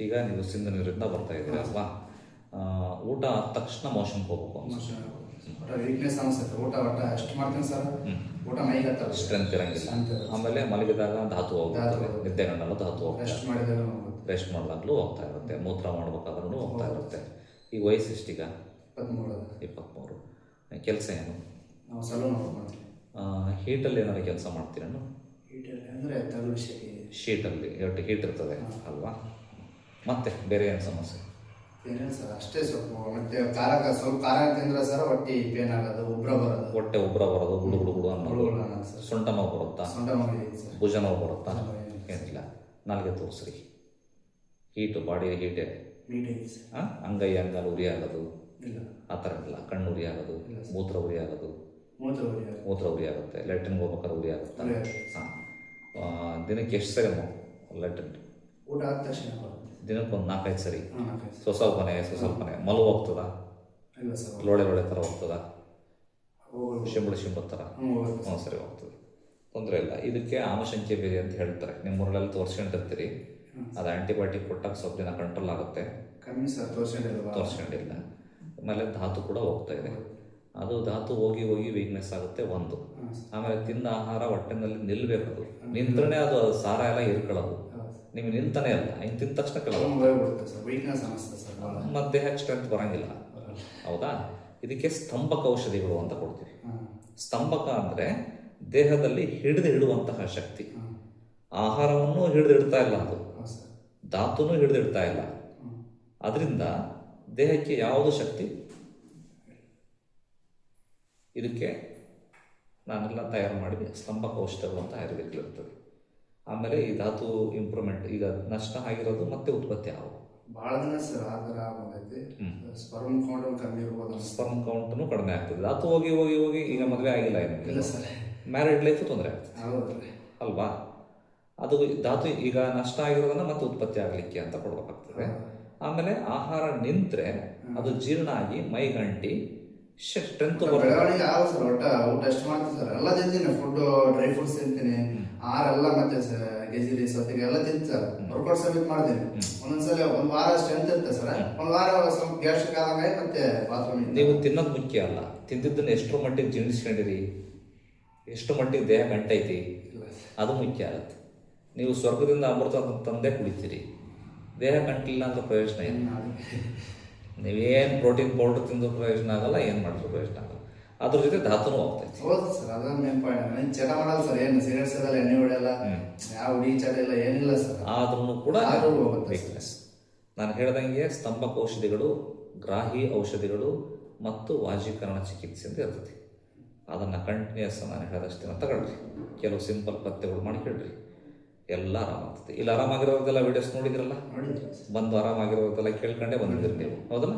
ಈಗ ನೀವು ಸಿಂಧು ನೀರಿಂದ ಬರ್ತಾ ಇದ್ದೀರಿ ಅಲ್ವಾ? ಊಟ ಆದ ತಕ್ಷಣ ಮೋಷನ್ಗೆ ಹೋಗ್ಬೇಕು ವೀಕ್ನೆಸ್ ಅನ್ಸುತ್ತೆ. ಊಟ ಒಟ್ಟ ಎಷ್ಟು ಮಾಡ್ತೀನಿ ಸರ್? ಊಟ ಮೈಗೆ ಸ್ಟ್ರೆಂತ್ ಇರಂಗಿಲ್ಲ. ಆಮೇಲೆ ಮಲಗಿದಾಗ ಧಾತು ಹೋಗ್ತದೆ ನಿದ್ದೆ ನಿದ್ದೆಗಣ್ಣಲ್ಲ ಧಾತು ಹೋಗ್ತದೆ ರೆಸ್ಟ್ ಮಾಡಿದಾಗ ಹೋಗುತ್ತೆ ರೆಸ್ಟ್ ಮಾಡಿದಾಗಲೂ ಹೋಗ್ತಾ ಇರುತ್ತೆ. ಮೂತ್ರ ಮಾಡ್ಬೇಕಾದ್ರೂ ಹೋಗ್ತಾ ಇರುತ್ತೆ. ಈಗ ವಯಸ್ಸು ಎಷ್ಟೀಗ? ಇಪ್ಪತ್ಮೂರು. ಕೆಲಸ ಏನು? ಹೀಟಲ್ಲಿ ಏನಾದ್ರು ಕೆಲಸ ಮಾಡ್ತೀರೇನು? ಶೀಟಲ್ಲಿ ಎರಡು ಹೀಟ್ ಇರ್ತದೆ ಅಲ್ವಾ? ಮತ್ತೆ ಬೇರೆ ಏನು ಸಮಸ್ಯೆ? ಸರ್ ಅಷ್ಟೇ ಸ್ವಲ್ಪ ಮತ್ತೆ ಖಾರ ಸ್ವಲ್ಪ ಖಾರ ತಿಂದ್ರೆ ಸರ್ ಹೊಟ್ಟೆ ಪೇನ್ ಆಗೋದು ಉಬ್ರ ಬರೋದು. ಹೊಟ್ಟೆ ಉಬ್ರ ಬರೋದು ಗುಡು ಗುಡು ಗುಡು ಅನ್ನೋದು. ಸೊಂಟ ನೋವು ಬರುತ್ತಾ? ಸೊಂಟ ನೋವು ಭುಜ ನೋವು ಬರುತ್ತಾ? ಏನಿಲ್ಲ. ನಾಲ್ಗೆ ತೋರಿಸ್ರಿ. ಹೀಟು ಬಾಡಿ ಹೀಟ್ ಹಾಂ? ಅಂಗೈ ಅಂಗಾಲು ಉರಿ ಆಗೋದು. ಇಲ್ಲ. ಆ ಥರ ಇಲ್ಲ ಕಣ್ಣು ಉರಿ ಆಗೋದು. ಮೂತ್ರ ಉರಿ ಆಗೋದು. ಮೂತ್ರ ಉರಿ ಆಗುತ್ತೆ. ಲೆಟ್ರಿನ್ ಹೋಗ್ಬೇಕಾದ್ರೆ ಉರಿ ಆಗುತ್ತೆ? ಹಾಂ ದಿನಕ್ಕೆ ಎಷ್ಟು ಸರಿ ಲೆಟ್ರಿನ್? ಊಟ ಆದ ತಕ್ಷಣ ದಿನಕ್ಕೊಂದು ನಾಲ್ಕೈದು ಸರಿ. ಸೊಸಲ್ ಮನೆ ಸರ್. ಸ್ವಸ್ವಲ್ಪನೆ ಸ್ವಸ್ವಲ್ಪನೆ ಮಲು ಹೋಗ್ತದ? ಲೋಳೆ ಲೋಳೆ ಥರ ಹೋಗ್ತದ? ಶಿಂಬಳು ಶಿಂಬಳ ಥರ? ಹ್ಞೂ ಸರಿ ಹೋಗ್ತದೆ. ತೊಂದರೆ ಇಲ್ಲ. ಇದಕ್ಕೆ ಆಮಶಂಕೆ ಬೇರೆ ಅಂತ ಹೇಳ್ತಾರೆ. ನಿಮ್ಮ ಊರಲ್ಲೆಲ್ಲ ತೋರಿಸ್ಕೊಂಡಿರ್ತೀರಿ. ಅದು ಆಂಟಿಬಯೋಟಿಕ್ ಕೊಟ್ಟಾಗ ಸ್ವಲ್ಪ ದಿನ ಕಂಟ್ರೋಲ್ ಆಗುತ್ತೆ ತೋರಿಸ್ಕೊಂಡಿಲ್ಲ. ಆಮೇಲೆ ಧಾತು ಕೂಡ ಹೋಗ್ತಾ ಇದೆ. ಅದು ಧಾತು ಹೋಗಿ ಹೋಗಿ ವೀಕ್ನೆಸ್ ಆಗುತ್ತೆ ಒಂದು. ಆಮೇಲೆ ತಿಂದ ಆಹಾರ ಹೊಟ್ಟೆನಲ್ಲಿ ನಿಲ್ಬೇಕು ಅದು. ನಿಂತ್ರೇ ಅದು ಸಾರ ಎಲ್ಲ ಇರ್ಕೊಳ್ಳೋದು. ನಿಮ್ಗೆ ನಿಲ್ತಾನೆ ಅಲ್ಲ ಹಿಂಗೆ ತಿಂದ ತಕ್ಷಣ ಕೆಲವು ಭಾಳ ಮತ್ತೆ ದೇಹಕ್ಕೆ ಸ್ಟ್ರೆಂತ್ ಬರಂಗಿಲ್ಲ. ಹೌದಾ? ಇದಕ್ಕೆ ಸ್ತಂಭಕ ಔಷಧಿಗಳು ಅಂತ ಕೊಡ್ತೀವಿ. ಸ್ತಂಭಕ ಅಂದರೆ ದೇಹದಲ್ಲಿ ಹಿಡಿದು ಇಡುವಂತಹ ಶಕ್ತಿ. ಆಹಾರವನ್ನು ಹಿಡಿದು ಇಡ್ತಾ ಇಲ್ಲ ಅದು. ಧಾತುನೂ ಹಿಡಿದು ಇಡ್ತಾ ಇಲ್ಲ. ಅದರಿಂದ ದೇಹಕ್ಕೆ ಯಾವುದು ಶಕ್ತಿ? ಇದಕ್ಕೆ ನಾನೆಲ್ಲ ತಯಾರು ಮಾಡಿದ್ವಿ ಸ್ತಂಭಕ ಔಷಧಗಳು ಅಂತ ಆಯುರ್ವೇದಕ್ಕೆ ಇರ್ತದೆ. ಆಮೇಲೆ ಈ ಧಾತು ಇಂಪ್ರೂವ್ಮೆಂಟ್ ಈಗ ನಷ್ಟ ಆಗಿರೋದು ಮತ್ತೆ ಉತ್ಪತ್ತಿ ಆಗವು ಭಾಳ ದಿನ ಸರ್ ಆ ಥರ ಬಂದೈತಿ ಸ್ಪರ್ಮ್ ಕೌಂಟ್ ಕಮ್ಮಿ ಇರ್ಬೋದು. ಸ್ಪರ್ಮ್ ಕೌಂಟ್ನು ಕಡಿಮೆ ಆಗ್ತದೆ. ಧಾತು ಹೋಗಿ ಹೋಗಿ ಹೋಗಿ ಈಗ ಮದುವೆ ಆಗಿಲ್ಲ ಇಲ್ಲ ಸರ್. ಮ್ಯಾರಿಡ್ ಲೈಫು ತೊಂದರೆ ಆಗ್ತದೆ. ಹೌದು ಅಲ್ವಾ? ಅದು ಧಾತು ಈಗ ನಷ್ಟ ಆಗಿರೋದನ್ನ ಮತ್ತೆ ಉತ್ಪತ್ತಿ ಆಗಲಿಕ್ಕೆ ಅಂತ ಕೊಡ್ಬೇಕಾಗ್ತದೆ. ಆಮೇಲೆ ಆಹಾರ ನಿಂತ್ರೆ ಅದು ಜೀರ್ಣ ಆಗಿ ಮೈಗಂಟಿ ಸ್ಟ್ರೆಂತ್ ಬೆಳವಣಿಗೆ ಆಗಲ್ಲ ಸರ್ ಒಟ್ಟ ಊಟ ಎಷ್ಟು ಮಾಡ್ತೀನಿ ಸರ್? ಎಲ್ಲ ತಿಂತೀನಿ ಫುಡ್ ಡ್ರೈ ಫ್ರೂಟ್ಸ್ ತಿಂತೀನಿ. ಆರೆಲ್ಲ ಮತ್ತೆ ಗೆಜಿರಿ ಸತ್ತಿಗೆ ಎಲ್ಲ ತಿಂತೀನಿ ಸರ್. ವರ್ಕೌಟ್ ಸಮೇತ ಮಾಡ್ತೀನಿ. ಒಂದೊಂದ್ಸಲ ಒಂದ್ ವಾರ ಸ್ಟ್ರೆಂತ್ ಇರುತ್ತೆ ಸರ್. ಒಂದ್ ವಾರ ಸ್ವಲ್ಪ ಗ್ಯಾಸ್ಟ್ರಿಕ್ ಆದಂಗೆ ಮತ್ತೆ ಬಾತ್ರೂಮ್ ನೀವು ತಿನ್ನೋದು ಮುಖ್ಯ ಅಲ್ಲ. ತಿಂದಿದ್ದನ್ನ ಎಷ್ಟರ ಮಟ್ಟಿಗೆ ಜೀರ್ಣಿಸ್ಕೊಂಡಿರಿ. ಎಷ್ಟು ಮಟ್ಟಿಗೆ ದೇಹ ಗಂಟೈತಿ ಅದು ಮುಖ್ಯ ಆಗುತ್ತೆ. ನೀವು ಸ್ವರ್ಗದಿಂದ ಅಮೃತ ತಂದೆ ಕುಡಿತೀರಿ. ದೇಹ ಗಂಟಿಲ್ಲ ಅಂತ ಪ್ರಯೋಜನ ಏನು ನೀವೇನು ಪ್ರೋಟೀನ್ ಪೌಡರ್ ತಿಂದು ಪ್ರಯೋಜನ ಆಗಲ್ಲ ಏನು ಮಾಡಿದ್ರು ಪ್ರಯೋಜನ ಆಗಲ್ಲ. ಅದ್ರ ಜೊತೆ ಧಾತುನು ಹೋಗ್ತೈತಿ ಹೌದು ಸರ್ ಅದನ್ನ ಮೇನ್ ಪಾಯಿಂಟ್ ನಾನು ಚಟ ಮಾಡಲ್ಲ ಸರ್ ಏನು ಸಿಗರೇಟ್ ಸೇದಲ್ಲ ಎಣ್ಣೆ ಹೊಡೆಯಲ್ಲ ಯಾವ ಹುಡಿ ಚಟ ಇಲ್ಲ ಏನಿಲ್ಲ ಸರ್. ಆದ್ರೂ ಕೂಡ ವೀಕ್ನೆಸ್ ನಾನು ಹೇಳ್ದಂಗೆ ಸ್ತಂಭಕ ಔಷಧಿಗಳು ಗ್ರಾಹಿ ಔಷಧಿಗಳು ಮತ್ತು ವಾಜೀಕರಣ ಚಿಕಿತ್ಸೆ ಅಂತ ಇರ್ತೈತಿ. ಅದನ್ನು ಕಂಟಿನ್ಯೂಸ್ ನಾನು ಹೇಳಿದಷ್ಟು. ತಗೊಳ್ರಿ. ಕೆಲವು ಸಿಂಪಲ್ ಪಥ್ಯಗಳು ಮಾಡಿ ಕೇಳ್ರಿ ಎಲ್ಲ ಆರಾಮಾಗ್ತದೆ. ಇಲ್ಲಿ ಆರಾಮಾಗಿರೋದೆಲ್ಲ ವಿಡಿಯೋಸ್ ನೋಡಿದ್ರಲ್ಲ? ನೋಡಿದ್ರಿ ಬಂದು ಆರಾಮಾಗಿರೋದೆಲ್ಲ ಕೇಳ್ಕೊಂಡೇ ಬಂದಿದ್ದೀರಿ ನೀವು. ಹೌದಲ್ಲ?